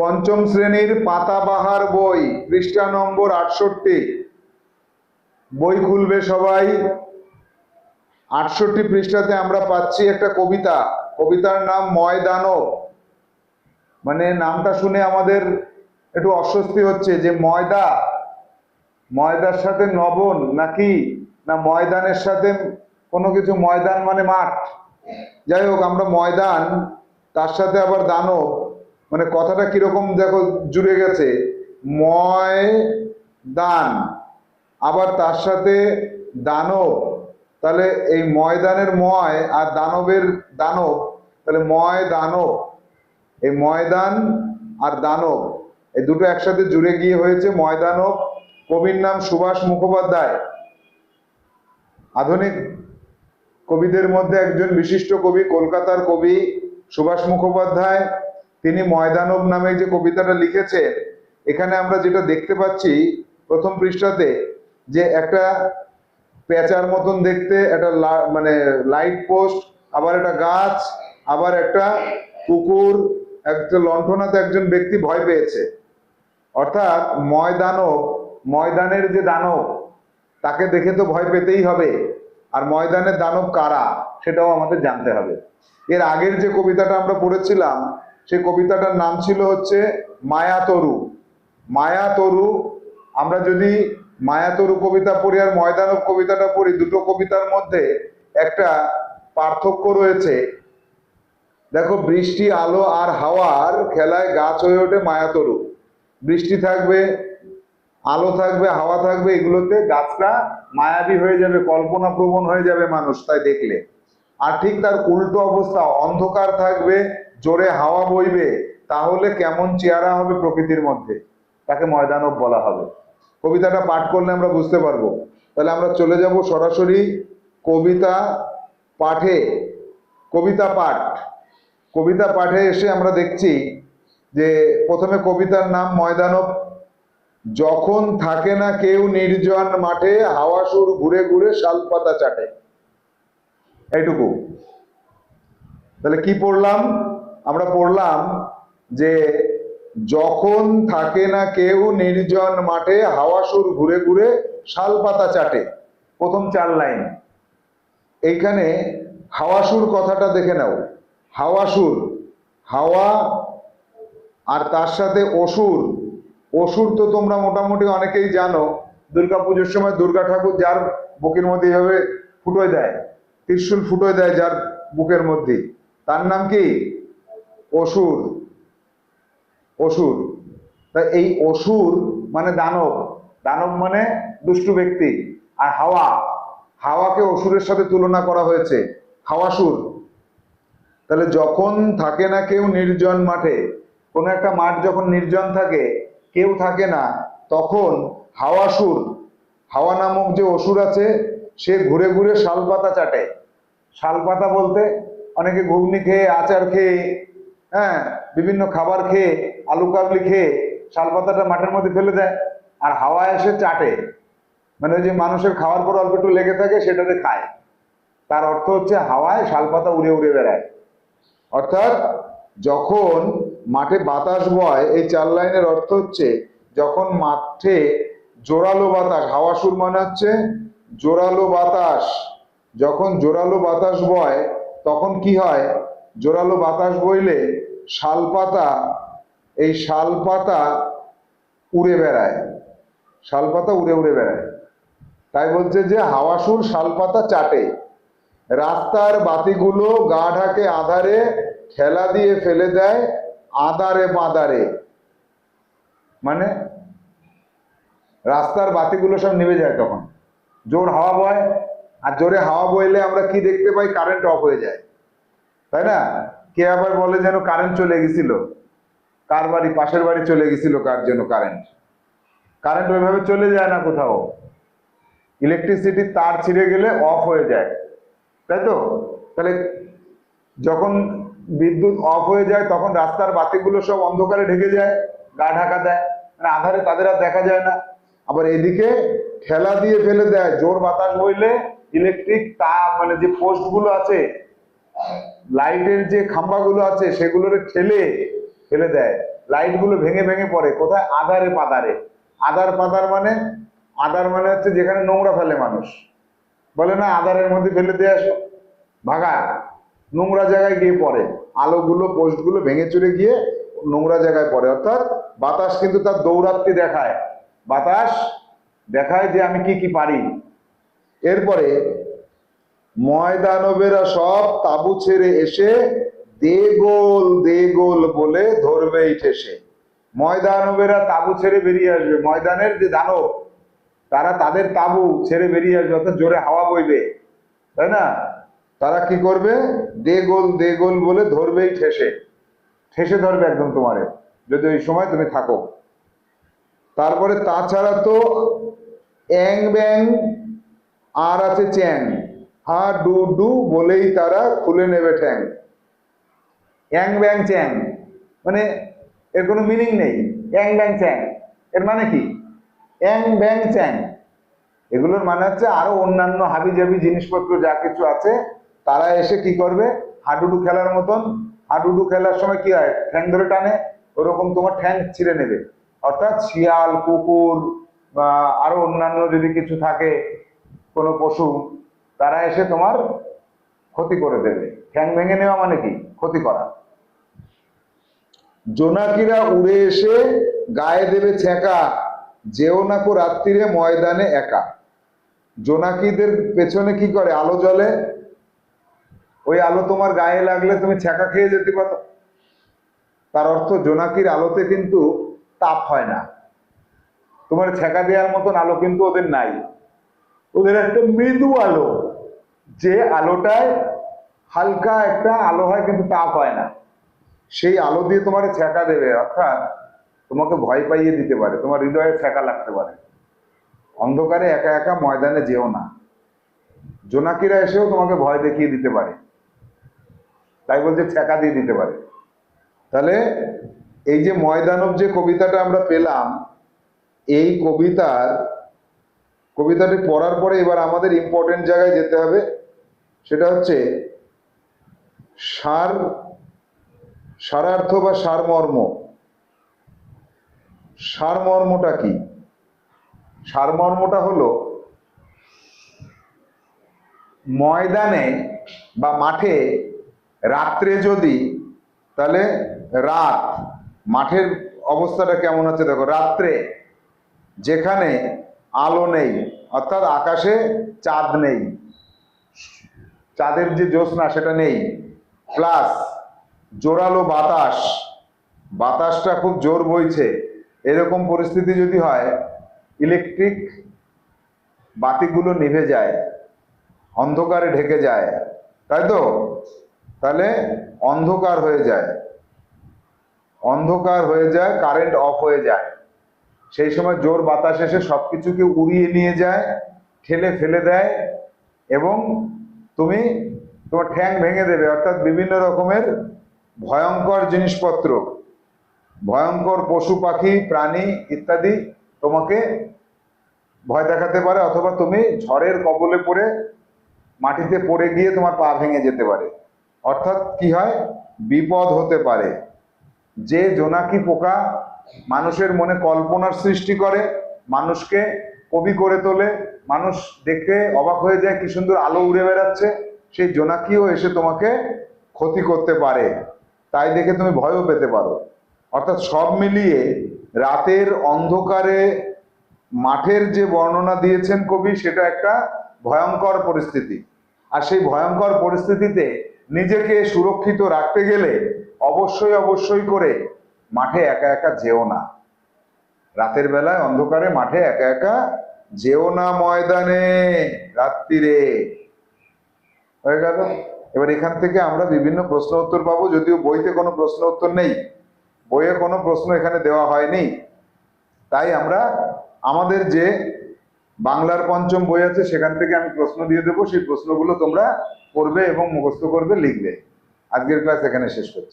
পঞ্চম শ্রেণির পাতাবাহার বই, পৃষ্ঠা নম্বর আটষট্টি। বই খুলবে সবাই। আটষট্টি পৃষ্ঠাতে আমরা পাচ্ছি একটা কবিতা। কবিতার নাম ময়দানব মানে নামটা শুনে আমাদের একটু অস্বস্তি হচ্ছে যে ময়দা, ময়দার সাথে নবন নাকি? না ময়দানের সাথে কোনো কিছু? ময়দান মানে মাঠ। যাই হোক, আমরা ময়দান, তার সাথে আবার দানব। মানে কথাটা কীরকম দেখো জুড়ে গেছে? ময় দান, আবার তার সাথে দানব। তাহলে এই ময়দানের ময় আর দানবের দানব, তাহলে ময় দানব। এই ময়দান আর দানব, এই দুটো একসাথে জুড়ে গিয়ে হয়েছে ময়দানব কবির নাম সুভাষ মুখোপাধ্যায়। আধুনিক কবিদের মধ্যে একজন বিশিষ্ট কবি, কলকাতার কবি সুভাষ মুখোপাধ্যায়। তিনি ময়দানব নামে যে কবিতাটা লিখেছেন, এখানে আমরা যেটা দেখতে পাচ্ছি প্রথম পৃষ্ঠাতে যে একটা পেঁচার মতন দেখতে, একটা মানে লাইট পোস্ট আবার একটা গাছ, আবার একটা কুকুর, একটা লণ্ঠনাতে একজন ব্যক্তি ভয় পেয়েছে। অর্থাৎ ময়দানব, ময়দানের যে দানব, তাকে দেখে তো ভয় পেতেই হবে। আর ময়দানের দানব কারা, সেটাও আমাদের জানতে হবে। এর আগের যে কবিতাটা আমরা পড়েছিলাম সেই কবিতাটার নাম ছিল হচ্ছে মায়াতরু। মায়াতরু, আমরা যদি মায়াতরু কবিতা পড়ি আর ময়দানব কবিতাটা পড়ি, দুটো কবিতার মধ্যে একটা পার্থক্য রয়েছে। দেখো, বৃষ্টি, আলো আর হাওয়ার খেলায় গাছ হয়ে ওঠে মায়াতরু। বৃষ্টি থাকবে, আলো থাকবে, হাওয়া থাকবে, এগুলোতে গাছটা মায়াবী হয়ে যাবে কল্পনা প্রবণ হয়ে যাবে মানুষ, তাই দেখলে। আর ঠিক তার উল্টো অবস্থা, অন্ধকার থাকবে জোরে হাওয়া বইবে, তাহলে কেমন চেহারা হবে প্রকৃতির মধ্যে? তাকে ময়দানব বলা হবে। কবিতাটা পাঠ করলে আমরা বুঝতে পারব। তাহলে আমরা চলে যাব সরাসরি কবিতা পাঠে। কবিতা পাঠ। কবিতা পাঠে এসে আমরা দেখছি যে প্রথমে কবিতার নাম ময়দানব। যখন থাকে না কেউ নির্জন মাঠে, হাওয়া সুর ঘুরে ঘুরে শালপাতা চাটে। এইটুকু। তাহলে কি পড়লাম? আমরা পড়লাম যে যখন থাকে না কেউ নির্জন মাঠে হাওয়া সুর ঘুরে ঘুরে শালপাতা চাটে, প্রথম চার লাইন। এইখানে হাওয়াসুর কথাটা দেখে নাও। হাওয়াসুর হাওয়া আর তার সাথে অসুর। অসুর তো তোমরা মোটামুটি অনেকেই জানো, দুর্গা পুজোর সময় দুর্গা ঠাকুর যার বুকের মধ্যে এইভাবে ফুটোয় দেয়, ত্রিশূল ফুটোয় দেয় যার বুকের মধ্যে। তার নাম কি? অসুর। অসুর। তা এই অসুর মানে দানব। দানব মানে দুষ্টু ব্যক্তি। আর হাওয়া। হাওয়াকে অসুরের সাথে তুলনা করা হয়েছে। হাওয়াসুর তাহলে যখন থাকে না কেউ নির্জন মাঠে, কোনো একটা মাঠ যখন নির্জন থাকে, কেউ থাকে না, তখন হাওয়াসুর হাওয়া নামক যে অসুর আছে, সে ঘুরে ঘুরে শালপাতা চাটে। শালপাতা বলতে অনেকে ঘুগনি খেয়ে, আচার খেয়ে হ্যাঁ বিভিন্ন খাবার খেয়ে, আলু কাবলি খেয়ে, শালপাতাটা মাঠের মধ্যে ফেলে দেয় আর হাওয়া এসে চাটে। মানে ওই যে মানুষের খাওয়ার পর অল্প একটু লেগে থাকে, সেটাতে খায়। তার অর্থ হচ্ছে হাওয়ায় শালপাতা উড়ে উড়ে বেড়ায়। অর্থাৎ যখন মাঠে বাতাস বয়, এই চার লাইনের অর্থ হচ্ছে যখন মাঠে জোরালো বাতাস, হাওয়া সুর মানে হচ্ছে জোরালো বাতাস। যখন জোরালো বাতাস বয়, তখন কি হয়? জোরালো বাতাস বইলে শালপাতা এই শালপাতা উড়ে বেড়ায়। শালপাতা উড়ে উড়ে বেড়ায়। তাই বলছে যে হাওয়াসুর শালপাতা চাটে। রাস্তার বাতিগুলো গা ঢাকে আধারে ঠেলা দিয়ে ফেলে দেয় আদারে বাদারে। মানে রাস্তার বাতিগুলো সব নেমে যায় তখন। জোর হাওয়া বয়, আর জোরে হাওয়া বইলে আমরা কি দেখতে পাই? কারেন্ট অফ হয়ে যায়। তাই না? কে আবার বলে যেন কারেন্ট চলে গেছিল? কার বাড়ি? পাশের বাড়ি চলে গেছিল কার জন্য কারেন্ট কারেন্ট ওইভাবে চলে যায় না কোথাও। ইলেকট্রিসিটির তার ছিঁড়ে গেলে অফ হয়ে যায়। তাই তো? তাহলে যখন বিদ্যুৎ অফ হয়ে যায়, তখন রাস্তার বাতিগুলো সব অন্ধকারে ঢেকে যায়, গা ঢাকা দেয়। মানে আধারে তাদের আর দেখা যায় না। আবার এদিকে ঠেলা দিয়ে ফেলে দেয়। জোর বাতাস বইলে ইলেকট্রিক তার মানে যে পোস্টগুলো আছে লাইটের যে খাম্বাগুলো আছে সেগুলোরে ঠেলে ফেলে দেয়। লাইটগুলো ভেঙে ভেঙে পড়ে। কোথায়? আধারে পাদারে। আধার পাদার মানে? আধার মানে হচ্ছে যেখানে নোংরা ফেলে মানুষ। বলে না, আধারের মধ্যে ফেলে দিয়ে আসো। ভাগা। নোংরা জায়গায় গিয়ে পড়ে। আলোগুলো, পোস্টগুলো ভেঙে চুরে গিয়ে নোংরা জায়গায় পড়ে। অর্থাৎ বাতাস কিন্তু তার দৌরাত্মি দেখায়। বাতাস দেখায় যে আমি কি কি পারি। এরপরে ময়দানবেরা সব তাবু ছেড়ে এসে দেগোল দেগোল বলে ধরবেই ঠেসে। ময়দানবেরা তাবু ছেড়ে বেরিয়ে আসবে। ময়দানের যে দানব, তারা তাদের তাবু ছেড়ে বেরিয়ে আসবে, অর্থাৎ জোরে হাওয়া বইবে। তাই না? তারা কি করবে? দেগোল দেগোল বলে ধরবেই ঠেসে। ঠেসে ধরবে একদম তোমারে। যদি ওই সময় তুমি থাকো। তারপরে তাছাড়া তো অ্যাং ব্যাং, আর আছে চ্যাং। হা ডু ডু বলেই তারা খুলে নেবে ঠ্যাং। অ্যাং, ব্যাং, চ্যাং। মানে এর কোনো মিনিং নেই। অ্যাং, ব্যাং, চ্যাং। এর মানে কি? অ্যাং, ব্যাং, চ্যাং। এগুলোর মানে হচ্ছে আরও অন্যান্য হাবিজাবি জিনিসপত্র যা কিছু আছে, তারা এসে কি করবে? হাডুডু খেলার মতন। হাডুডু খেলার সময় কি হয়? ঠ্যাং ধরে টানে, ওরকম তোমার ঠ্যাং ছিঁড়ে নেবে। অর্থাৎ শিয়াল, কুকুর বা আরও অন্যান্য যদি কিছু থাকে, কোনো পশু তারা এসে তোমার ক্ষতি করে দেবে। ঠ্যাং ভেঙে নেওয়া মানে কি? ক্ষতি করা। জোনাকিরা উড়ে এসে গায়ে দেবে ছেঁকা যেও না কো রাত্রিরে ময়দানে একা। জোনাকিদের পেছনে কি করে? আলো জ্বলে? ওই আলো তোমার গায়ে লাগলে তুমি ছেঁকা খেয়ে যেতে পারো। তার অর্থ জোনাকির আলোতে কিন্তু তাপ হয় না। তোমার ছেঁকা দেওয়ার মতন আলো কিন্তু ওদের নাই। ওদের একটা মৃদু আলো। যে আলোটায় হালকা একটা আলো হয় কিন্তু তাপ হয় না। সেই আলো দিয়ে তোমার ছেঁকা দেবে, অর্থাৎ তোমাকে ভয় পাইয়ে দিতে পারে, তোমার হৃদয়ে ছেঁকা লাগতে পারে। অন্ধকারে একা একা ময়দানে যেও না। জোনাকিরা এসেও তোমাকে ভয় দেখিয়ে দিতে পারে। তাই বলছে ছেঁকা দিয়ে দিতে পারে। তাহলে এই যে ময়দানব যে কবিতাটা আমরা পেলাম, এই কবিতার, কবিতাটি পড়ার পরে এবার আমাদের ইম্পর্টেন্ট জায়গায় যেতে হবে। সেটা হচ্ছে সার সারার্থ বা সারমর্ম। সারমর্মটা কি? সারমর্মটা হলো ময়দানে বা মাঠে রাত্রে যদি, তাহলে রাত, মাঠের অবস্থাটা কেমন হচ্ছে দেখো, রাত্রে যেখানে আলো নেই, অর্থাৎ আকাশে চাঁদ নেই। চাঁদের যে জ্যোৎস্না সেটা নেই। প্লাস জোরালো বাতাস। বাতাসটা খুব জোর বইছে। এরকম পরিস্থিতি যদি হয়, ইলেকট্রিক বাতিগুলো নিভে যায়, অন্ধকারে ঢেকে যায়, তাই তো? তাহলে অন্ধকার হয়ে যায়। অন্ধকার হয়ে যায়, কারেন্ট অফ হয়ে যায়। সেই সময় জোর বাতাস এসে সবকিছুকে উড়িয়ে নিয়ে যায়, ঠেলে ফেলে দেয় এবং তুমি তোমার ঠ্যাং ভেঙে দেবে, অর্থাৎ বিভিন্ন রকমের ভয়ঙ্কর জিনিসপত্র, ভয়ঙ্কর পশু, পাখি, প্রাণী ইত্যাদি তোমাকে ভয় দেখাতে পারে, অথবা তুমি ঝড়ের কবলে পড়ে মাটিতে পড়ে গিয়ে তোমার পা ভেঙে যেতে পারে। অর্থাৎ কি হয়? বিপদ হতে পারে। যে জোনাকি পোকা মানুষের মনে কল্পনার সৃষ্টি করে, মানুষকে কবি করে তোলে, মানুষ দেখে অবাক হয়ে যায় কি সুন্দর আলো উড়ে বেড়াচ্ছে, সেই জোনাকিও এসে তোমাকে ক্ষতি করতে পারে। তাই দেখে তুমি ভয়ও পেতে পারো। অর্থাৎ সব মিলিয়ে রাতের অন্ধকারে মাঠের যে বর্ণনা দিয়েছেন কবি, সেটা একটা ভয়ঙ্কর পরিস্থিতি। আর সেই ভয়ঙ্কর পরিস্থিতিতে নিজেকে সুরক্ষিত রাখতে গেলে অবশ্যই অবশ্যই করে মাঠে একা একা যেও না। রাতের বেলায় অন্ধকারে মাঠে একা একা যেও না ময়দানে, রাত্রিরে। হয়ে গেল। এবার এখান থেকে আমরা বিভিন্ন প্রশ্ন উত্তর পাবো, যদিও বইতে কোনো প্রশ্ন উত্তর নেই। বইয়ে কোনো প্রশ্ন এখানে দেওয়া হয়নি। তাই আমরা আমাদের যে বাংলার পঞ্চম বই আছে, সেখান থেকে আমি প্রশ্ন দিয়ে দেবো। সেই প্রশ্নগুলো তোমরা পড়বে এবং মুখস্থ করবে, লিখবে। আজকের ক্লাস এখানে শেষ করছি।